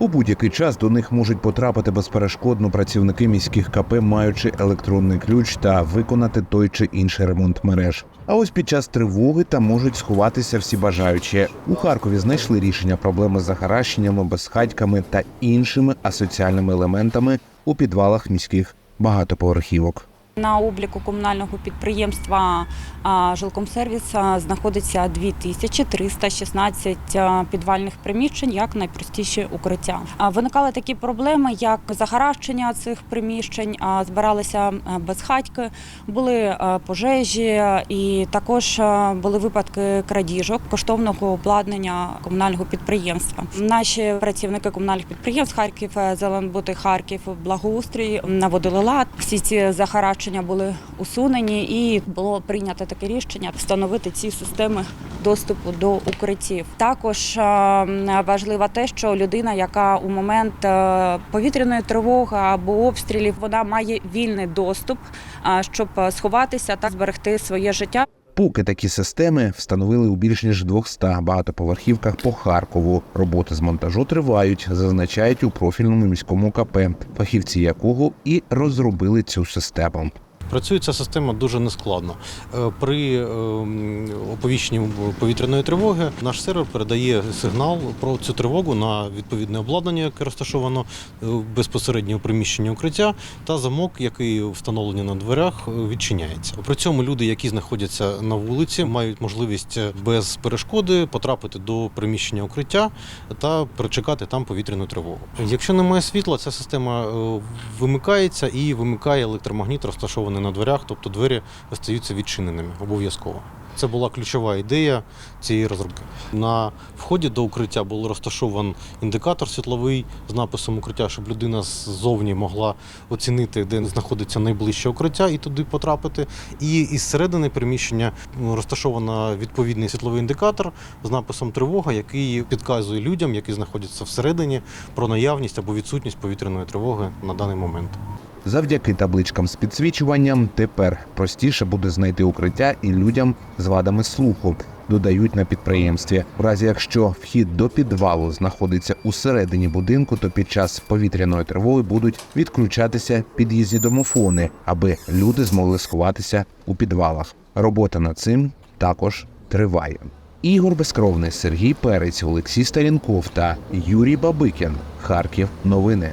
У будь-який час до них можуть потрапити безперешкодно працівники міських КП, маючи електронний ключ та виконати той чи інший ремонт мереж. А ось під час тривоги там можуть сховатися всі бажаючі. У Харкові знайшли рішення проблеми з захаращеннями, безхатьками та іншими асоціальними елементами у підвалах міських багатоповерхівок. На обліку комунального підприємства «Жилкомсервіс» знаходиться 2316 а, підвальних приміщень як найпростіші укриття. Виникали такі проблеми, як захаращення цих приміщень, збиралися безхатьки, були пожежі і також були випадки крадіжок коштовного обладнання комунального підприємства. Наші працівники комунальних підприємств Харків, Зеленбуд і Харків, благоустрій наводили лад. Всі ці захаращення були усунені, і було прийнято таке рішення встановити ці системи доступу до укриттів. Також е, важливо те, що людина, яка у момент е, повітряної тривоги або обстрілів, вона має вільний доступ, е, щоб сховатися та зберегти своє життя. Поки такі системи встановили у більш ніж 200 багатоповерхівках по Харкову. Роботи з монтажу тривають, зазначають у профільному міському КП, фахівці якого і розробили цю систему. Працює ця система дуже нескладно. Е, При е, оповіщенні повітряної тривоги наш сервер передає сигнал про цю тривогу на відповідне обладнання, яке розташовано е, безпосередньо у приміщенні укриття, та замок, який встановлений на дверях, е, відчиняється. При цьому люди, які знаходяться на вулиці, мають можливість без перешкоди потрапити до приміщення укриття та перечекати там повітряну тривогу. Якщо немає світла, ця система вимикається і вимикає електромагніт, розташований на дверях, тобто двері залишаються відчиненими обов'язково. Це була ключова ідея цієї розробки. На вході до укриття був розташований індикатор світловий з написом укриття, щоб людина ззовні могла оцінити, де знаходиться найближче укриття, і туди потрапити. І із середини приміщення розташовано відповідний світловий індикатор з написом тривога, який підказує людям, які знаходяться всередині, про наявність або відсутність повітряної тривоги на даний момент. Завдяки табличкам з підсвічуванням тепер простіше буде знайти укриття і людям з вадами слуху. Додають на підприємстві. В разі якщо вхід до підвалу знаходиться у середині будинку, то під час повітряної тривоги будуть відключатися під'їзні домофони, аби люди змогли сховатися у підвалах. Робота над цим також триває. Ігор Безкровний, Сергій Перець, Олексій Старінков та Юрій Бабикін. Харків. Новини.